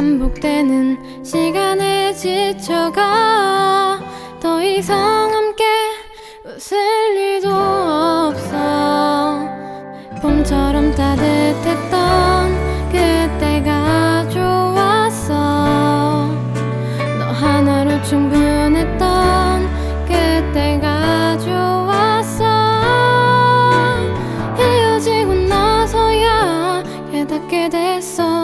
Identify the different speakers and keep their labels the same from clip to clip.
Speaker 1: 반복되는 시간에 지쳐가 더 이상 함께 웃을 일도 없어. 봄처럼 따뜻했던 그때가 좋았어. 너 하나로 충분했던 그때가 좋았어. 헤어지고 나서야 깨닫게 됐어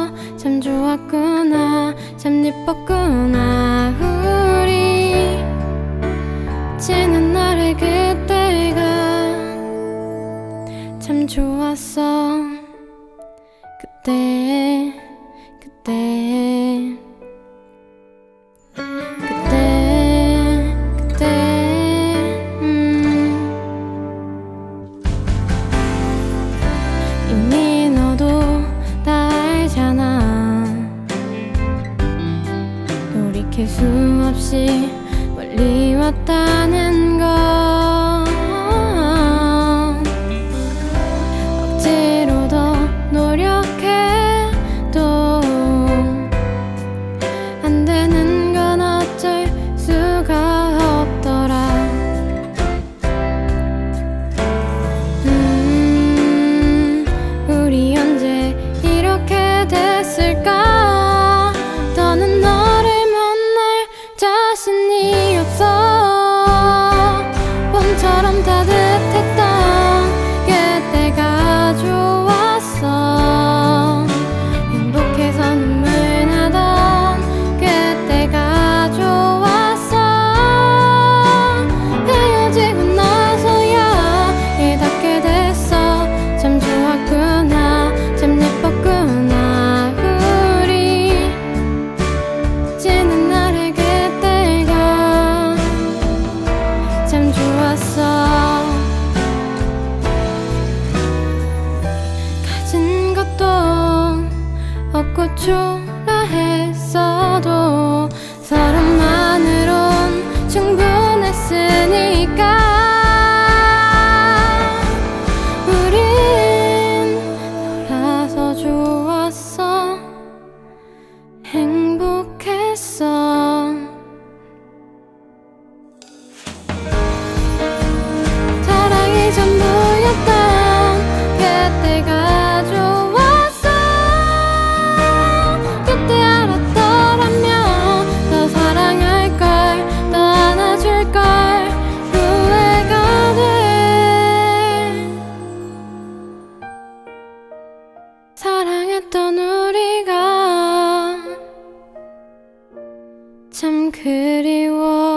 Speaker 1: 참 좋았구나. 참 예뻤구나. 우리 지난 날의 그때가 참 좋았어. 그때 그때 돌이킬 수 없이 멀리 왔다는 거 없고 좀 그리워.